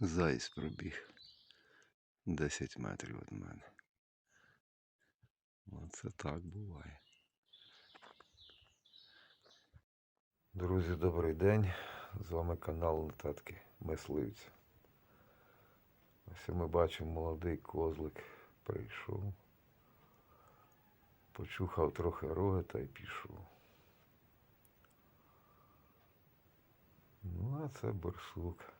Заєць пробіг 10 метрів від мене. Оце так буває. Друзі, добрий день. З вами канал Нотатки Мисливця. Ось ми бачимо молодий козлик прийшов. Почухав трохи роги та й пішов. Ну, а це борсук,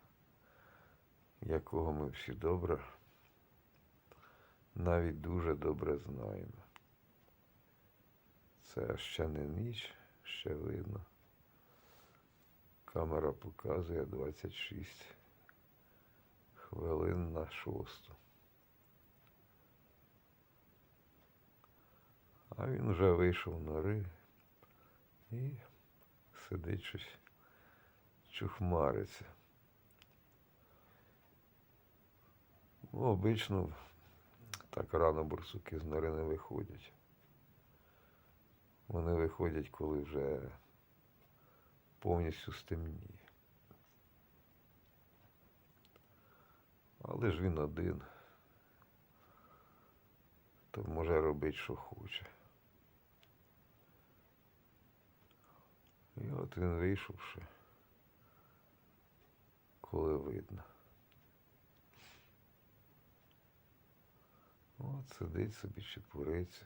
якого ми всі добре, навіть дуже добре знаємо. Це ще не ніч, ще видно. Камера показує 26 хвилин на шосту. А він вже вийшов на нори і сидить щось чухмариться. Ну, обично так рано борсуки з нори не виходять. Вони виходять, коли вже повністю стемніє. Але ж він один, то може робити, що хоче. І от він вийшов ще, коли видно. От сидить собі чепуриться.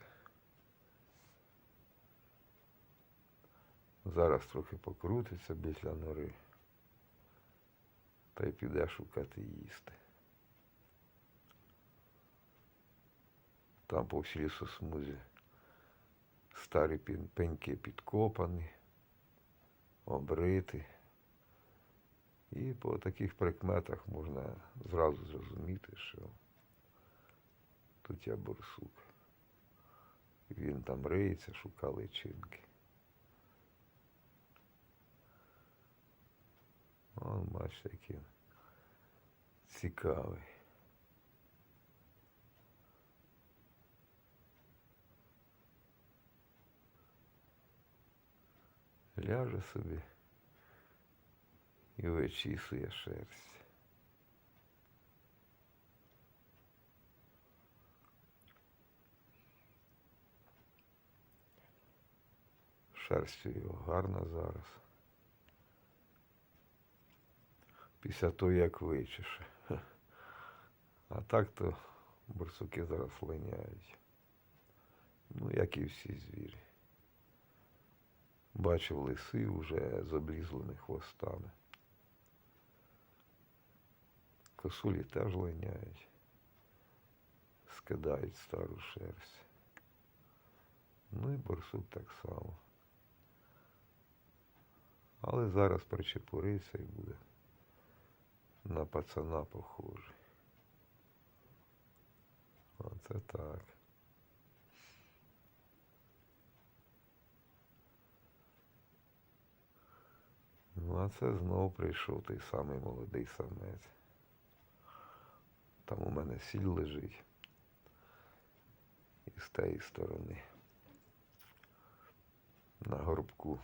Зараз трохи покрутиться біля нори та й піде шукати їсти. Там по всій лісосмузі старі пеньки підкопані, обриті. І по таких прикметах можна зразу зрозуміти, що тут я. Він там риється, шукає личинки. Он, бачите, який цікавий. Ляже собі і вичісує шерсть. Шерсть його гарна зараз. Після того, як вичеше. А так то борсуки зараз линяють. Ну, як і всі звірі. Бачив лиси вже з облізлими хвостами. Косулі теж линяють, скидають стару шерсть. Ну і борсук так само. Але зараз причепуриться і буде на пацана похожий. Оце так. Ну, а це знов прийшов той самий молодий самець. Там у мене сіль лежить. І з тієї сторони. На горбку.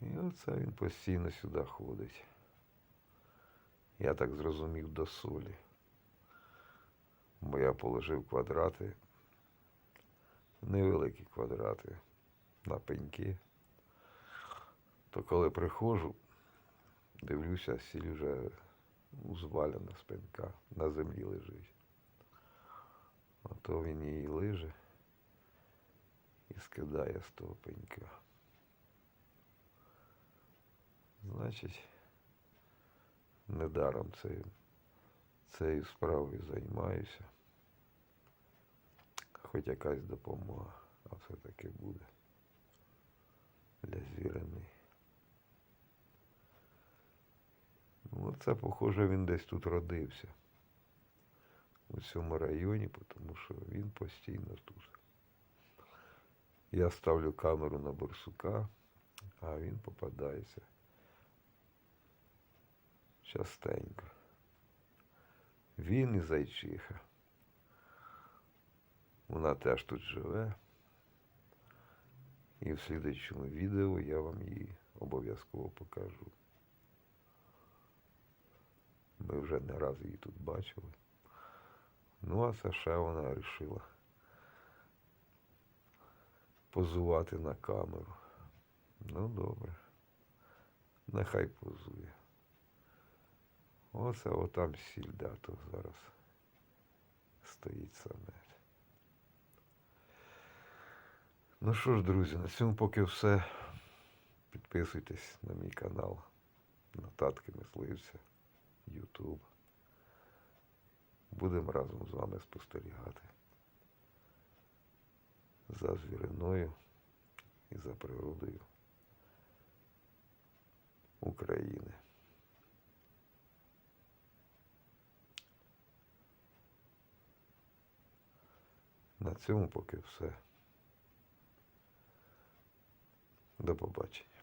І оце він постійно сюди ходить. Я так зрозумів до солі. Бо я положив квадрати, невеликі квадрати на пеньки. То коли приходжу, дивлюся, сіль вже узвалена з пенька, на землі лежить. А то він її лиже і скидає з того пенька. Значить, недаром цією, цією справою займаюся. Хоч якась допомога, а все-таки буде для звірини. Ну, це, похоже, він десь тут родився. У цьому районі, тому що він постійно тут. Я ставлю камеру на борсука, а він попадається частенько. Він і зайчиха. Вона теж тут живе. І в слідчому відео я вам її обов'язково покажу. Ми вже не раз її тут бачили. Ну, а ще вона вирішила позувати на камеру. Ну, добре. Нехай позує. Оце отам сіль, да, то зараз стоїть саме. Ну що ж, друзі, на цьому поки все. Підписуйтесь на мій канал Нотатки мисливця, Ютуб. Будемо разом з вами спостерігати за звіриною і за природою України. На цьому поки все. До побачення.